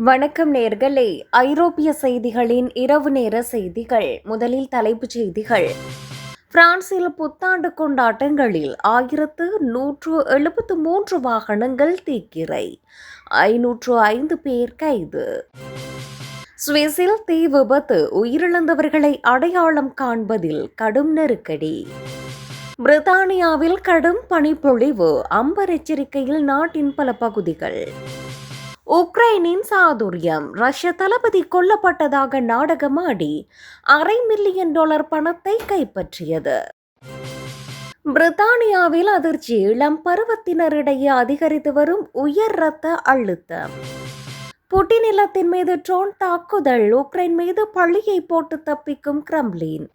வணக்கம் நேர்களே. ஐரோப்பிய செய்திகளின் இரவு நேர செய்திகள். முதலில் தலைப்புச் செய்திகள். பிரான்சில் புத்தாண்டு கொண்டாட்டங்களில் ஆயிரத்து நூற்று எழுபத்து மூன்று வாகனங்கள் தீக்கிரை. ஐநூற்று ஐந்து பேர் கைது. சுவிஸில் தீ விபத்து உயிரிழந்தவர்களை அடையாளம் காண்பதில் கடும் நெருக்கடி. பிரித்தானியாவில் கடும் பனிப்பொழிவு. அம்பர் எச்சரிக்கையில் நாட்டின் பல பகுதிகள். உக்ரைனின் சாதுரியம். ரஷ்ய தளபதி கொல்லப்பட்டதாக நாடகமாடி அரை மில்லியன் டாலர் பணத்தை கைப்பற்றியது. பிரித்தானியாவில் அதிர்ச்சி. இளம் பருவத்தினரிடையே அதிகரித்து வரும் உயர் இரத்த அழுத்தம். புட்டி நிலத்தின் மீது ட்ரோன் தாக்குதல். உக்ரைன் மீது பள்ளியை போட்டு தப்பிக்கும் கிரம்லின்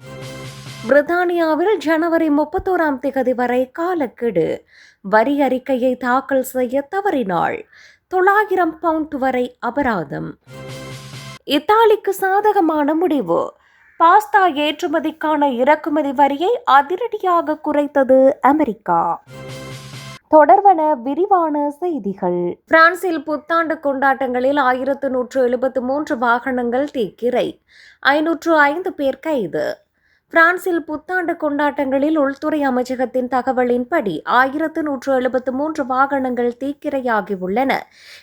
பிரித்தானியாவில் ஜனவரி முப்பத்தோராம் திகதி வரை காலக்கெடு. வரி அறிக்கையை தாக்கல் செய்ய தவறினாள். தொள்ளாயிரம் பவுண்ட் வரை அபராதம். இத்தாலிக்கு சாதகமான முடிவு. பாஸ்தா ஏற்றுமதிக்கான இறக்குமதி வரியை அதிரடியாக குறைத்தது அமெரிக்கா. தொடர்வன விரிவான செய்திகள். பிரான்சில் புத்தாண்டு கொண்டாட்டங்களில் ஆயிரத்து நூற்று எழுபத்து மூன்று வாகனங்கள் தீக்கிரை. ஐநூற்று ஐந்து பேர் கைது. பிரான்சில் புத்தாண்டு கொண்டாட்டங்களில் உள்துறை அமைச்சகத்தின் தகவலின்படி ஆயிரத்து நூற்று எழுபத்து மூன்று வாகனங்கள் தீக்கிரையாகியுள்ளன.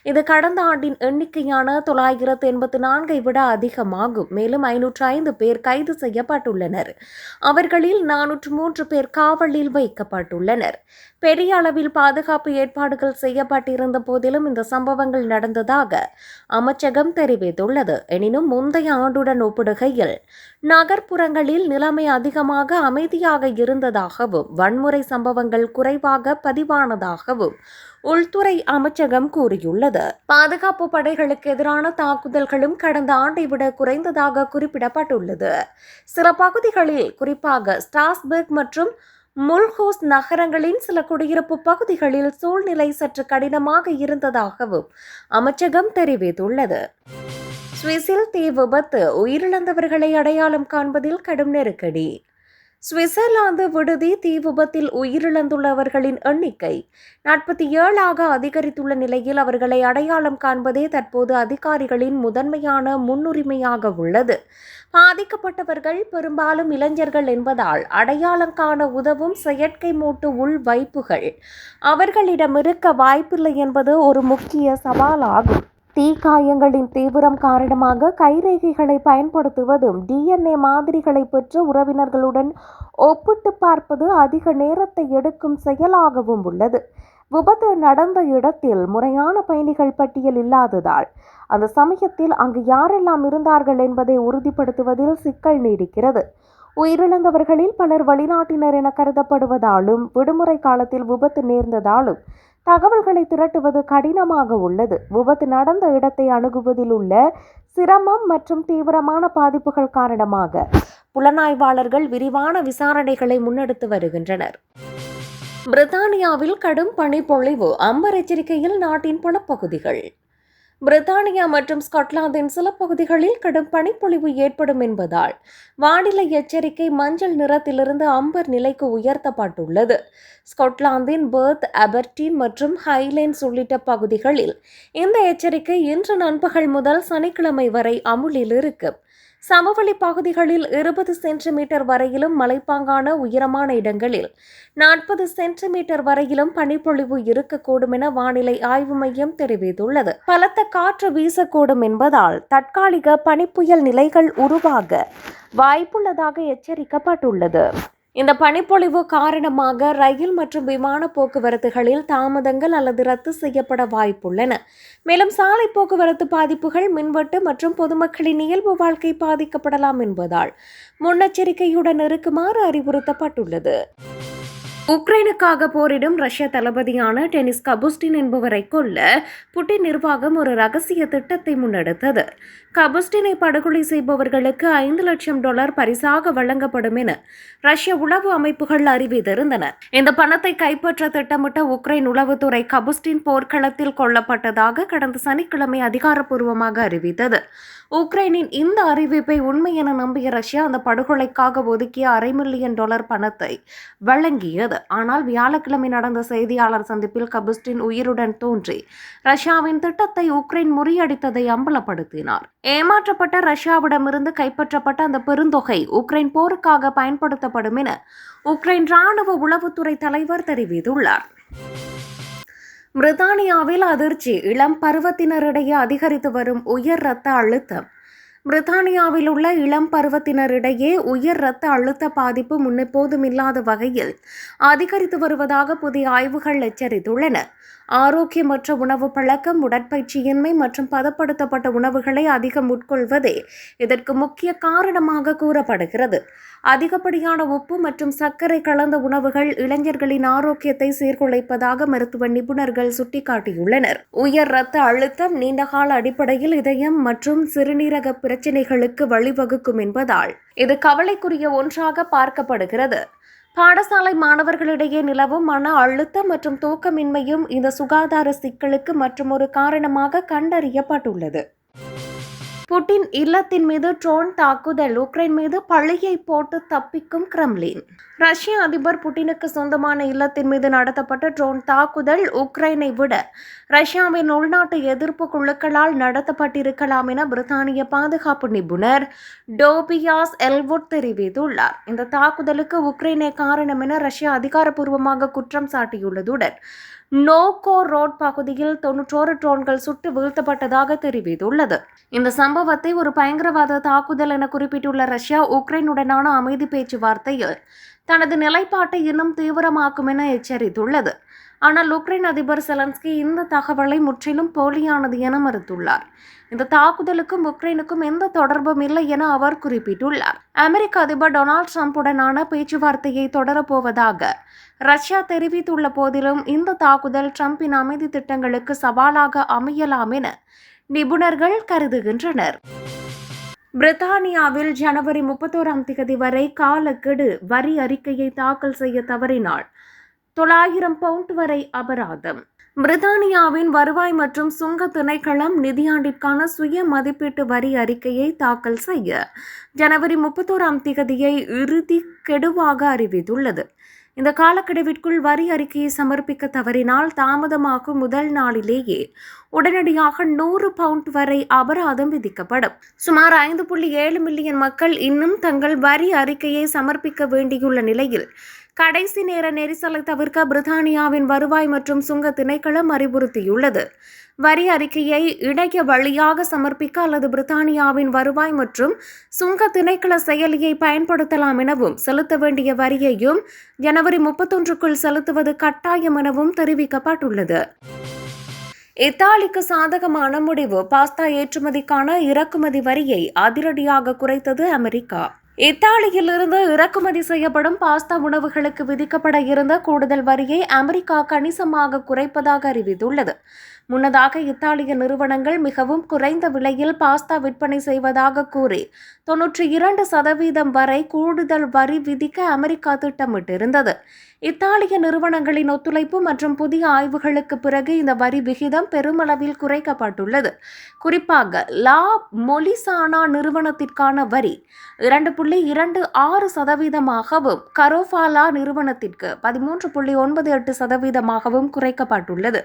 இது கடந்த ஆண்டின் எண்ணிக்கையான தொள்ளாயிரத்து எண்பத்து நான்கை விட அதிகமாகும். மேலும் ஐநூற்று ஐந்து பேர் கைது செய்யப்பட்டுள்ளனர். அவர்களில் நானூற்று மூன்று பேர் காவலில் வைக்கப்பட்டுள்ளனர். பெரிய அளவில் பாதுகாப்பு ஏற்பாடுகள் செய்யப்பட்டிருந்த போதிலும் இந்த சம்பவங்கள் நடந்ததாக அமைச்சகம் தெரிவித்துள்ளது. எனினும் முந்தைய ஆண்டுடன் ஒப்பிடுகையில் நகர்ப்புறங்களில் நிலைமை அதிகமாக அமைதியாக இருந்ததாகவும் வன்முறை சம்பவங்கள் குறைவாக பதிவானதாகவும் உள்துறை அமைச்சகம் கூறியுள்ளது. பாதுகாப்பு படைகளுக்கு எதிரான தாக்குதல்களும் கடந்த ஆண்டை விட குறைந்ததாக குறிப்பிடப்பட்டுள்ளது. சில பகுதிகளில் குறிப்பாக ஸ்டாஸ்பர்க் மற்றும் முல்ஹோஸ் நகரங்களின் சில குடியிருப்பு பகுதிகளில் சூழ்நிலை சற்று கடினமாக இருந்ததாகவும் அமைச்சகம் தெரிவித்துள்ளது. சுவிஸில் தீ விபத்து உயிரிழந்தவர்களை அடையாளம் காண்பதில் கடும் நெருக்கடி. சுவிட்சர்லாந்து விடுதி தீ விபத்தில் உயிரிழந்துள்ளவர்களின் எண்ணிக்கை நாற்பத்தி ஏழாக அதிகரித்துள்ள நிலையில் அவர்களை அடையாளம் காண்பதே தற்போது அதிகாரிகளின் முதன்மையான முன்னுரிமையாக உள்ளது. பாதிக்கப்பட்டவர்கள் பெரும்பாலும் இளைஞர்கள் என்பதால் அடையாளம் காண உதவும் செயற்கை மூட்டு உள் வைப்புகள் அவர்களிடம் இருக்க வாய்ப்பில்லை என்பது ஒரு முக்கிய சவாலாகும். தீக்காயங்களின் தீவிரம் காரணமாக கைரேகைகளை பயன்படுத்துவதும் டிஎன்ஏ மாதிரிகளை பெற்று உறவினர்களுடன் ஒப்பிட்டு பார்ப்பது அதிக நேரத்தை எடுக்கும் செயலாகவும் உள்ளது. விபத்து நடந்த இடத்தில் முறையான பயணிகள் பட்டியல் இல்லாததால் அந்த சமயத்தில் அங்கு யாரெல்லாம் இருந்தார்கள் என்பதை உறுதிப்படுத்துவதில் சிக்கல் நீடிக்கிறது. உயிரிழந்தவர்களில் பலர் வெளிநாட்டினர் என கருதப்படுவதாலும் விடுமுறை காலத்தில் விபத்து நேர்ந்ததாலும் தகவல்களை திரட்டுவது கடினமாக உள்ளது. விபத்து நடந்த இடத்தை அணுகுவதில் உள்ள சிரமம் மற்றும் தீவிரமான பாதிப்புகள் காரணமாக புலனாய்வாளர்கள் விரிவான விசாரணைகளை முன்னெடுத்து வருகின்றனர். பிரித்தானியாவில் கடும் பனிப்பொழிவு அம்பர் எச்சரிக்கையில் நாட்டின் பல பகுதிகள். பிரித்தானியா மற்றும் ஸ்காட்லாந்தின் சில பகுதிகளில் கடும் பனிப்பொழிவு ஏற்படும் என்பதால் வானிலை எச்சரிக்கை மஞ்சள் நிறத்திலிருந்து அம்பர் நிலைக்கு உயர்த்தப்பட்டுள்ளது. ஸ்காட்லாந்தின் பேர்த் அபர்டீன் மற்றும் ஹைலேண்ட்ஸ் உள்ளிட்ட பகுதிகளில் இந்த எச்சரிக்கை இன்று நண்பகல் முதல் சனிக்கிழமை வரை அமுலில் இருக்கும் சமவெளி பகுதிகளில் இருபது சென்டிமீட்டர் வரையிலும் மலைப்பாங்கான உயரமான இடங்களில் நாற்பது சென்டிமீட்டர் வரையிலும் பனிப்பொழிவு இருக்கக்கூடும் என வானிலை ஆய்வு மையம் தெரிவித்துள்ளது. பலத்த காற்று வீசக்கூடும் என்பதால் தற்காலிக பனிப்புயல் நிலைகள் உருவாக வாய்ப்புள்ளதாக எச்சரிக்கப்பட்டுள்ளது. இந்த பனிப்பொழிவு காரணமாக ரயில் மற்றும் விமான போக்குவரத்துகளில் தாமதங்கள் அல்லது ரத்து செய்யப்பட வாய்ப்புள்ளன. மேலும் சாலை போக்குவரத்து பாதிப்புகள் மின்வெட்டு மற்றும் பொதுமக்களின் இயல்பு வாழ்க்கை பாதிக்கப்படலாம் என்பதால் முன்னெச்சரிக்கையுடன் இருக்குமாறு அறிவுறுத்தப்பட்டுள்ளது. உக்ரைனுக்காக போரிடும் ரஷ்ய தளபதியான டெனிஸ் கபுஸ்டின் என்பவரை கொல்ல புட்டின் நிர்வாகம் ஒரு ரகசிய திட்டத்தை முன்னெடுத்தது. கபுஸ்டினை படுகொலை செய்பவர்களுக்கு ஐந்து லட்சம் டாலர் பரிசாக வழங்கப்படும் என ரஷ்ய உளவு அமைப்புகள் அறிவித்திருந்தன. இந்த பணத்தை கைப்பற்ற திட்டமிட்ட உக்ரைன் உளவுத்துறை கபுஸ்டின் போர்க்களத்தில் கொல்லப்பட்டதாக கடந்த சனிக்கிழமை அதிகாரப்பூர்வமாக அறிவித்தது. உக்ரைனின் இந்த அறிவிப்பை உண்மை என நம்பிய ரஷ்யா அந்த படுகொலைக்காக ஒதுக்கிய அரை மில்லியன் டாலர் பணத்தை வழங்கியது. ஆனால் வியாழக்கிழமை நடந்த செய்தியாளர் சந்திப்பில் கபுஸ்டின் உயிருடன் தோன்றி ரஷ்யாவின் திட்டத்தை உக்ரைன் முறியடித்ததை அம்பலப்படுத்தினார். ஏமாற்றப்பட்ட ரஷ்யாவிடமிருந்து கைப்பற்றப்பட்ட அந்த பெருந்தொகை உக்ரைன் போருக்காக பயன்படுத்தப்படும் என உக்ரைன் ராணுவ உளவுத்துறை தலைவர் தெரிவித்துள்ளார். பிரித்தானியாவில் அதிர்ச்சி இளம் பருவத்தினரிடையே அதிகரித்து வரும் உயர் இரத்த அழுத்தம். பிரித்தானியாவில் உள்ள இளம் பருவத்தினரிடையே உயர் இரத்த அழுத்த பாதிப்பு முன்னெப்போதும் இல்லாத வகையில் அதிகரித்து வருவதாக புதிய ஆய்வுகள் எச்சரித்துள்ளன. ஆரோக்கியமற்ற உணவு பழக்கம் உடற்பயிற்சியின்மை மற்றும் பதப்படுத்தப்பட்ட உணவுகளை அதிகம் உட்கொள்வதே இதற்கு முக்கிய காரணமாக கூறப்படுகிறது. அதிகப்படியான உப்பு மற்றும் சர்க்கரை கலந்த உணவுகள் இளைஞர்களின் ஆரோக்கியத்தை சீர்குலைப்பதாக மருத்துவ நிபுணர்கள் சுட்டிக்காட்டியுள்ளனர். உயர் ரத்த அழுத்தம் நீண்டகால அடிப்படையில் இதயம் மற்றும் சிறுநீரக பிரச்சினைகளுக்கு வழிவகுக்கும் என்பதால் இது கவலைக்குரிய ஒன்றாக பார்க்கப்படுகிறது. பாடசாலை மாணவர்களிடையே நிலவும் மன அழுத்தம் மற்றும் தூக்கமின்மையும் இந்த சுகாதார சிக்கலுக்கு மற்றொரு காரணமாக கண்டறியப்பட்டுள்ளது. புட்டின் இல்லத்தின் மீது ட்ரோன் தாக்குதல். உக்ரைன் மீது பழியை போட்டு தப்பிக்கும் கிரெம்லின் ரஷ்ய அதிபர் புட்டினுக்கு சொந்தமான இல்லத்தின் மீது நடத்தப்பட்ட ட்ரோன் தாக்குதல் உக்ரைனை விட ரஷ்யாவின் உள்நாட்டு எதிர்ப்பு குழுக்களால் நடத்தப்பட்டிருக்கலாம் என பிரித்தானிய பாதுகாப்பு நிபுணர் டோபியாஸ் எல்வுட் தெரிவித்துள்ளார். இந்த தாக்குதலுக்கு உக்ரைனே காரணம் என ரஷ்யா அதிகாரப்பூர்வமாக குற்றம் சாட்டியுள்ளதுடன் நோகோ ரோட் பகுதியில் தொன்னூற்றோரு ட்ரோன்கள் சுட்டு வீழ்த்தப்பட்டதாக தெரிவித்துள்ளது. இந்த சம்பவத்தை ஒரு பயங்கரவாத தாக்குதல் என குறிப்பிட்டுள்ள ரஷ்யா உக்ரைனுடனான அமைதி பேச்சுவார்த்தையில் தனது நிலைப்பாட்டை இன்னும் தீவிரமாக்கும் என எச்சரித்துள்ளது. ஆனால் உக்ரைன் அதிபர் செலன்ஸ்கி இந்த தகவலை முற்றிலும் போலியானது என மறுத்துள்ளார். இந்த தாக்குதலுக்கும் உக்ரைனுக்கும் எந்த தொடர்பும் இல்லை என அவர் குறிப்பிட்டுள்ளார். அமெரிக்க அதிபர் டொனால்ட் ட்ரம்புடனான பேச்சுவார்த்தையை தொடரப்போவதாக ரஷ்யா தெரிவித்துள்ள போதிலும் இந்த தாக்குதல் ட்ரம்பின் அமைதி திட்டங்களுக்கு சவாலாக அமையலாம் என நிபுணர்கள் கருதுகின்றனர். பிரித்தானியாவில் ஜனவரி முப்பத்தோராம் தேதி வரை காலக்கெடு வரி அறிக்கையை தாக்கல் செய்ய தவறினால் தொள்ளாயிரம் பவுண்ட் வரை அபராதம். பிரித்தானியாவின் வருவாய் மற்றும் சுங்க திணைக்களம் நிதியாண்டிற்கான சுய மதிப்பீட்டு வரி அறிக்கையை தாக்கல் செய்ய ஜனவரி முப்பத்தோராம் திகதியை இறுதி கெடுவாக அறிவித்துள்ளது. இந்த காலக்கெடுவிற்குள் வரி அறிக்கையை சமர்ப்பிக்க தவறினால் தாமதமாகும் முதல் நாளிலேயே உடனடியாக நூறு பவுண்ட் வரை அபராதம் விதிக்கப்படும். சுமார் ஐந்து புள்ளி ஏழு மில்லியன் மக்கள் இன்னும் தங்கள் வரி அறிக்கையை சமர்ப்பிக்க வேண்டியுள்ள நிலையில் கடைசி நேர நெரிசலை தவிர்க்க பிரித்தானியாவின் வருவாய் மற்றும் சுங்க திணைக்களம் அறிவுறுத்தியுள்ளது. வரி அறிக்கையை இணைய வழியாக சமர்ப்பிக்க அல்லது பிரித்தானியாவின் வருவாய் மற்றும் சுங்க திணைக்கள செயலியை பயன்படுத்தலாம் எனவும் செலுத்த வேண்டிய வரியையும் ஜனவரி முப்பத்தொன்றுக்குள் செலுத்துவது கட்டாயம் எனவும் தெரிவிக்கப்பட்டுள்ளது. இத்தாலிக்கு சாதகமான முடிவு பாஸ்தா ஏற்றுமதிக்கான இறக்குமதி வரியை அதிரடியாக குறைத்தது அமெரிக்கா. இத்தாலியிலிருந்து இறக்குமதி செய்யப்படும் பாஸ்தா உணவுகளுக்கு விதிக்கப்பட இருந்த கூடுதல் வரியை அமெரிக்கா கணிசமாக குறைப்பதாக அறிவித்துள்ளது. முன்னதாக இத்தாலிய நிறுவனங்கள் மிகவும் குறைந்த விலையில் பாஸ்தா விற்பனை செய்வதாக கூறி தொன்னூற்றி இரண்டு சதவீதம் வரை கூடுதல் வரி விதிக்க அமெரிக்கா திட்டமிட்டிருந்தது. இத்தாலிய நிறுவனங்களின் ஒத்துழைப்பு மற்றும் புதிய ஆய்வுகளுக்கு பிறகு இந்த வரி விகிதம் பெருமளவில் குறைக்கப்பட்டுள்ளது. குறிப்பாக லா மொலிசானா நிறுவனத்திற்கான வரி இரண்டு புள்ளி இரண்டு ஆறு சதவீதமாகவும் கரோஃபாலா நிறுவனத்திற்கு பதிமூன்று புள்ளி ஒன்பது எட்டு சதவீதமாகவும் குறைக்கப்பட்டுள்ளது.